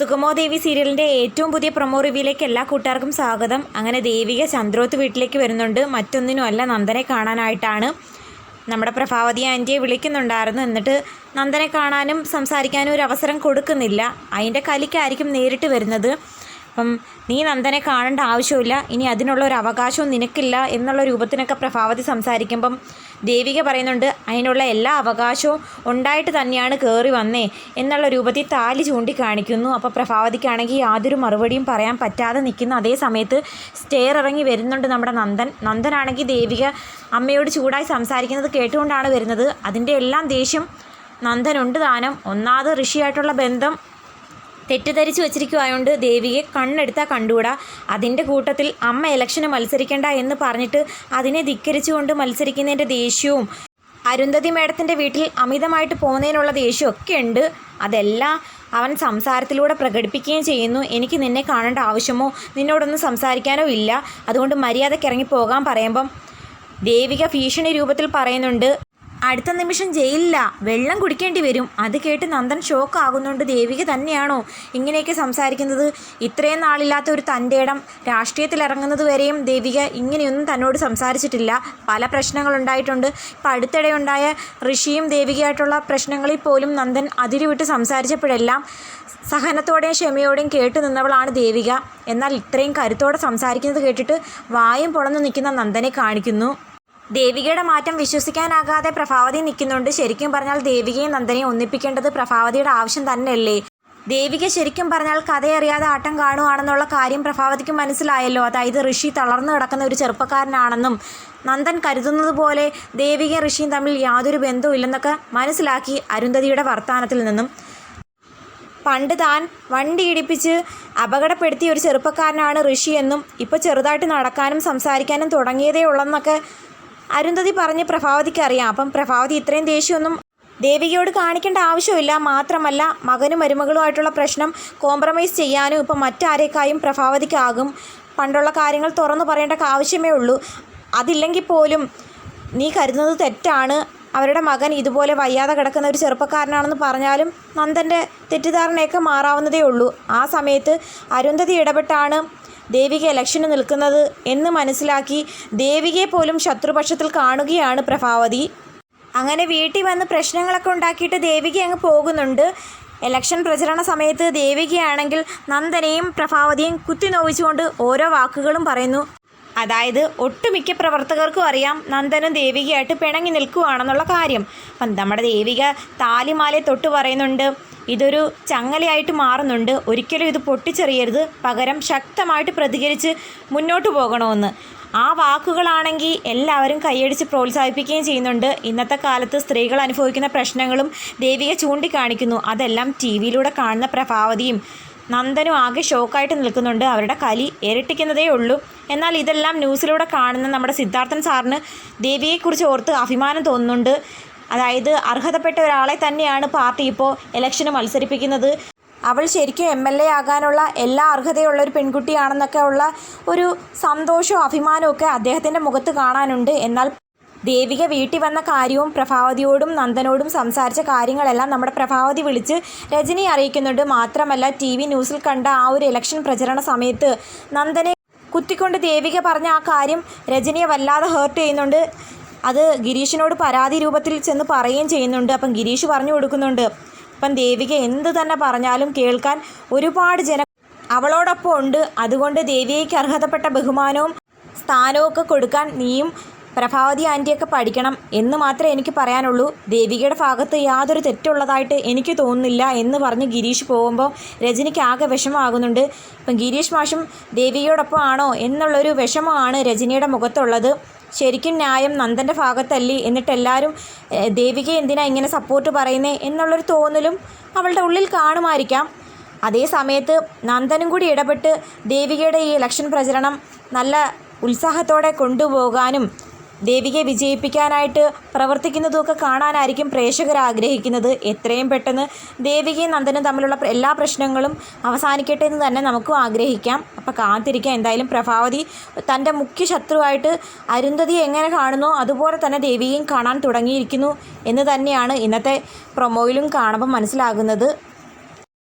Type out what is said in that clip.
സുഗമോ ദേവി സീരിയലിന്റെ ഏറ്റവും പുതിയ പ്രൊമോ റിവ്യൂയിലേക്ക് എല്ലാ കൂട്ടുകാർക്കും സ്വാഗതം. അങ്ങനെ ദേവിക ചന്ദ്രോത്ത് വീട്ടിലേക്ക് വരുന്നുണ്ട്. മറ്റൊന്നിനും അല്ല നന്ദനെ കാണാനായിട്ടാണ് നമ്മുടെ പ്രഭാവതി ആന്റിയെ വിളിക്കുന്നുണ്ടായിരുന്നു എന്നിട്ട് നന്ദനെ കാണാനും സംസാരിക്കാനും ഒരു അവസരം കൊടുക്കുന്നില്ല. അതിന്റെ കലിക്കായിരിക്കും നേരിട്ട് വരുന്നത്. അപ്പം നീ നന്ദനെ കാണേണ്ട ആവശ്യമില്ല. ഇനി അതിനുള്ള ഒരു അവകാശവും നിനക്കില്ല എന്നുള്ള രൂപത്തിനൊക്കെ പ്രഭാവതി സംസാരിക്കുമ്പം ദേവിക പറയുന്നുണ്ട് അതിനുള്ള എല്ലാ അവകാശവും ഉണ്ടായിട്ട് തന്നെയാണ് കയറി വന്നേ എന്നുള്ള രൂപത്തിൽ താലി ചൂണ്ടിക്കാണിക്കുന്നു. അപ്പോൾ പ്രഭാവതിക്കാണെങ്കിൽ യാതൊരു മറുപടിയും പറയാൻ പറ്റാതെ നിൽക്കുന്ന അതേ സമയത്ത് സ്റ്റെയർ ഇറങ്ങി വരുന്നുണ്ട് നമ്മുടെ നന്ദൻ. നന്ദനാണെങ്കിൽ ദേവിക അമ്മയോട് ചൂടായി സംസാരിക്കുന്നത് കേട്ടുകൊണ്ടാണ് വരുന്നത്. അതിന്റെ എല്ലാം ദേഷ്യം നന്ദനുണ്ട് താനും ഒന്നാമത് ഋഷിയായിട്ടുള്ള ബന്ധം തെറ്റിദ്ധരിച്ച് വെച്ചിരിക്കുവായോണ്ട് ദേവിയെ കണ്ണെടുത്താൽ കണ്ടുകൂടാ. അതിന്റെ കൂട്ടത്തിൽ അമ്മ ഇലക്ഷന് മത്സരിക്കേണ്ട എന്ന് പറഞ്ഞിട്ട് അതിനെ ധിക്കരിച്ചുകൊണ്ട് മത്സരിക്കുന്നതിന്റെ ദേഷ്യവും അരുന്ധതി മേഡത്തിന്റെ വീട്ടിൽ അമിതമായിട്ട് പോകുന്നതിനുള്ള ദേഷ്യമൊക്കെ ഉണ്ട്. അതെല്ലാം അവൻ സംസാരത്തിലൂടെ പ്രകടിപ്പിക്കുകയും ചെയ്യുന്നു. എനിക്ക് നിന്നെ കാണേണ്ട ആവശ്യമോ നിന്നോടൊന്നും സംസാരിക്കാനോ ഇല്ല. അതുകൊണ്ട് മര്യാദയ്ക്ക് ഇറങ്ങി പോകാൻ പറയുമ്പം ദേവിക ഭീഷണി രൂപത്തിൽ പറയുന്നുണ്ട്. അടുത്ത നിമിഷം ജയിലില്ല വെള്ളം കുടിക്കേണ്ടി വരും. അത് കേട്ട് നന്ദൻ ഷോക്ക് ആകുന്നുണ്ട്. ദേവിക തന്നെയാണോ ഇങ്ങനെയൊക്കെ സംസാരിക്കുന്നത്? ഇത്രയും നാളില്ലാത്ത ഒരു തന്റെ ഇടം രാഷ്ട്രീയത്തിൽ ഇറങ്ങുന്നത് വരെയും ദേവിക ഇങ്ങനെയൊന്നും തന്നോട് സംസാരിച്ചിട്ടില്ല. പല പ്രശ്നങ്ങളുണ്ടായിട്ടുണ്ട് ഇപ്പം അടുത്തിടെ ഉണ്ടായ ഋഷിയും ദേവികയായിട്ടുള്ള പ്രശ്നങ്ങളിൽ പോലും നന്ദൻ അതിരുവിട്ട് സംസാരിച്ചപ്പോഴെല്ലാം സഹനത്തോടെയും ക്ഷമയോടെയും കേട്ടു നിന്നവളാണ് ദേവിക. എന്നാൽ ഇത്രയും കരുത്തോടെ സംസാരിക്കുന്നത് കേട്ടിട്ട് വായും പൊളന്നു നിൽക്കുന്ന നന്ദനെ കാണിക്കുന്നു. ദേവികയുടെ മാറ്റം വിശ്വസിക്കാനാകാതെ പ്രഭാവതി നിൽക്കുന്നുണ്ട്. ശരിക്കും പറഞ്ഞാൽ ദേവികയും നന്ദനെയും ഒന്നിപ്പിക്കേണ്ടത് പ്രഭാവതിയുടെ ആവശ്യം തന്നെയല്ലേ? ദേവിക ശരിക്കും പറഞ്ഞാൽ കഥയറിയാതെ ആട്ടം കാണുവാണെന്നുള്ള കാര്യം പ്രഭാവതിക്ക് മനസ്സിലായല്ലോ. അതായത് ഋഷി തളർന്നു കിടക്കുന്ന ഒരു ചെറുപ്പക്കാരനാണെന്നും നന്ദൻ കരുതുന്നത് പോലെ ദേവികയും ഋഷിയും തമ്മിൽ യാതൊരു ബന്ധവും ഇല്ലെന്നൊക്കെ മനസ്സിലാക്കി അരുന്ധതിയുടെ വർത്തമാനത്തിൽ നിന്നും. പണ്ട് താൻ വണ്ടി ഇടിപ്പിച്ച് അപകടപ്പെടുത്തിയ ഒരു ചെറുപ്പക്കാരനാണ് ഋഷി എന്നും ഇപ്പോൾ ചെറുതായിട്ട് നടക്കാനും സംസാരിക്കാനും തുടങ്ങിയതേ ഉള്ളെന്നൊക്കെ അരുന്ധതി പറഞ്ഞ് പ്രഭാവതിക്ക് അറിയാം. അപ്പം പ്രഭാവതി ഇത്രയും ദേഷ്യമൊന്നും ദേവികയോട് കാണിക്കേണ്ട ആവശ്യമില്ല. മാത്രമല്ല മകനും മരുമകളുമായിട്ടുള്ള പ്രശ്നം കോംപ്രമൈസ് ചെയ്യാനും ഇപ്പം മറ്റാരേക്കായും പ്രഭാവതിക്കാകും. പണ്ടുള്ള കാര്യങ്ങൾ തുറന്നു പറയേണ്ട ആവശ്യമേ ഉള്ളൂ. അതില്ലെങ്കിൽ പോലും നീ കരുതുന്നത് തെറ്റാണ്. അവരുടെ മകൻ ഇതുപോലെ വയ്യാതെ കിടക്കുന്ന ഒരു ചെറുപ്പക്കാരനാണെന്ന് പറഞ്ഞാലും നന്ദന്റെ തെറ്റിദ്ധാരണയൊക്കെ മാറാവുന്നതേ ഉള്ളൂ. ആ സമയത്ത് അരുന്ധതി ഇടപെട്ടാണ് ദേവിക ഇലക്ഷന് നിൽക്കുന്നത് എന്ന് മനസ്സിലാക്കി ദേവികയെ പോലും ശത്രുപക്ഷത്തിൽ കാണുകയാണ് പ്രഭാവതി. അങ്ങനെ വീട്ടിൽ വന്ന് പ്രശ്നങ്ങളൊക്കെ ഉണ്ടാക്കിയിട്ട് ദേവിക അങ്ങ് പോകുന്നുണ്ട്. ഇലക്ഷൻ പ്രചരണ സമയത്ത് ദേവികയാണെങ്കിൽ നന്ദനെയും പ്രഭാവതിയും കുത്തി നോവിച്ചുകൊണ്ട് ഓരോ വാക്കുകളും പറയുന്നു. അതായത് ഒട്ടുമിക്ക പ്രവർത്തകർക്കും അറിയാം നന്ദനും ദേവികയായിട്ട് പിണങ്ങി നിൽക്കുകയാണെന്നുള്ള കാര്യം. അപ്പം നമ്മുടെ ദേവിക താലിമാലെ തൊട്ട് പറയുന്നുണ്ട്. ഇതൊരു ചങ്ങലയായിട്ട് മാറുന്നുണ്ട്. ഒരിക്കലും ഇത് പൊട്ടിച്ചെറിയരുത്. പകരം ശക്തമായിട്ട് പ്രതികരിച്ച് മുന്നോട്ട് പോകണമെന്ന്. ആ വാക്കുകളാണെങ്കിൽ എല്ലാവരും കൈയടിച്ച് പ്രോത്സാഹിപ്പിക്കുകയും ചെയ്യുന്നുണ്ട്. ഇന്നത്തെ കാലത്ത് സ്ത്രീകൾ അനുഭവിക്കുന്ന പ്രശ്നങ്ങളും ദേവിക ചൂണ്ടിക്കാണിക്കുന്നു. അതെല്ലാം ടി വിയിലൂടെ കാണുന്ന പ്രഭാവതിയും നന്ദനും ആകെ ഷോക്കായിട്ട് നിൽക്കുന്നുണ്ട്. അവരുടെ കലി ഇരട്ടിക്കുന്നതേ ഉള്ളൂ. എന്നാൽ ഇതെല്ലാം ന്യൂസിലൂടെ കാണുന്ന നമ്മുടെ സിദ്ധാർത്ഥൻ സാറിന് ദേവിയെക്കുറിച്ച് ഓർത്ത് അഭിമാനം തോന്നുന്നുണ്ട്. അതായത് അർഹതപ്പെട്ട ഒരാളെ തന്നെയാണ് പാർട്ടി ഇപ്പോൾ ഇലക്ഷന് മത്സരിപ്പിക്കുന്നത്. അവൾ ശരിക്കും എം എൽ എ ആകാനുള്ള എല്ലാ അർഹതയുള്ള ഒരു പെൺകുട്ടിയാണെന്നൊക്കെ ഉള്ള ഒരു സന്തോഷവും അഭിമാനവും ഒക്കെ അദ്ദേഹത്തിന്റെ മുഖത്ത് കാണാനുണ്ട്. എന്നാൽ ദേവിക വീട്ടിൽ വന്ന കാര്യവും പ്രഭാവതിയോടും നന്ദനോടും സംസാരിച്ച കാര്യങ്ങളെല്ലാം നമ്മുടെ പ്രഭാവതി വിളിച്ച് രജനി അറിയിക്കുന്നുണ്ട്. മാത്രമല്ല ടി വി ന്യൂസിൽ കണ്ട ആ ഒരു ഇലക്ഷൻ പ്രചരണ സമയത്ത് നന്ദനെ കുത്തിക്കൊണ്ട് ദേവിക പറഞ്ഞ ആ കാര്യം രജനിയെ വല്ലാതെ ഹേർട്ട് ചെയ്യുന്നുണ്ട്. അത് ഗിരീഷിനോട് പരാതി രൂപത്തിൽ ചെന്ന് പറയുകയും ചെയ്യുന്നുണ്ട്. അപ്പം ഗിരീഷ് പറഞ്ഞു കൊടുക്കുന്നുണ്ട്. അപ്പം ദേവിക എന്ത് തന്നെ പറഞ്ഞാലും കേൾക്കാൻ ഒരുപാട് ജന അവളോടൊപ്പം ഉണ്ട്. അതുകൊണ്ട് ദേവികയ്ക്ക് അർഹതപ്പെട്ട ബഹുമാനവും സ്ഥാനവും ഒക്കെ കൊടുക്കാൻ നീയും പ്രഭാവതി ആന്റിയൊക്കെ പഠിക്കണം എന്ന് മാത്രമേ എനിക്ക് പറയാനുള്ളൂ. ദേവികയുടെ ഭാഗത്ത് യാതൊരു തെറ്റുള്ളതായിട്ട് എനിക്ക് തോന്നുന്നില്ല എന്ന് പറഞ്ഞ് ഗിരീഷ് പോകുമ്പോൾ രജനിക്ക് ആകെ വിഷമമാകുന്നുണ്ട്. ഇപ്പം ഗിരീഷ് മാഷും ദേവികയോടൊപ്പം ആണോ എന്നുള്ളൊരു വിഷമമാണ് രജനിയുടെ മുഖത്തുള്ളത്. ശരിക്കും ന്യായം നന്ദന്റെ ഭാഗത്തല്ലേ? എന്നിട്ട് എല്ലാവരും ദേവികയെ ദേവിക എന്തിനാ ഇങ്ങനെ സപ്പോർട്ട് പറയുന്നേ? എന്നുള്ളൊരു തോന്നലും അവളുടെ ഉള്ളിൽ കാണുമായിരിക്കാം. അതേ സമയത്ത് നന്ദനും കൂടി ഇടപെട്ട് ദേവികയുടെ ഈ ഇലക്ഷൻ പ്രചരണം നല്ല ഉത്സാഹത്തോടെ കൊണ്ടുപോകാനും ദേവികയെ വിജയിപ്പിക്കാനായിട്ട് പ്രവർത്തിക്കുന്നതുമൊക്കെ കാണാനായിരിക്കും പ്രേക്ഷകർ ആഗ്രഹിക്കുന്നത്. എത്രയും പെട്ടെന്ന് ദേവികയും നന്ദനും തമ്മിലുള്ള എല്ലാ പ്രശ്നങ്ങളും അവസാനിക്കട്ടെ എന്ന് തന്നെ നമുക്കും ആഗ്രഹിക്കാം. അപ്പോൾ കാത്തിരിക്കാം. എന്തായാലും പ്രഭാവതി തന്റെ മുഖ്യ ശത്രുവായിട്ട് അരുന്ധതി എങ്ങനെ കാണുന്നോ അതുപോലെ തന്നെ ദേവികയും കാണാൻ തുടങ്ങിയിരിക്കുന്നു എന്ന് തന്നെയാണ് ഇന്നത്തെ പ്രൊമോയിലും കാണുമ്പോൾ മനസ്സിലാകുന്നത്.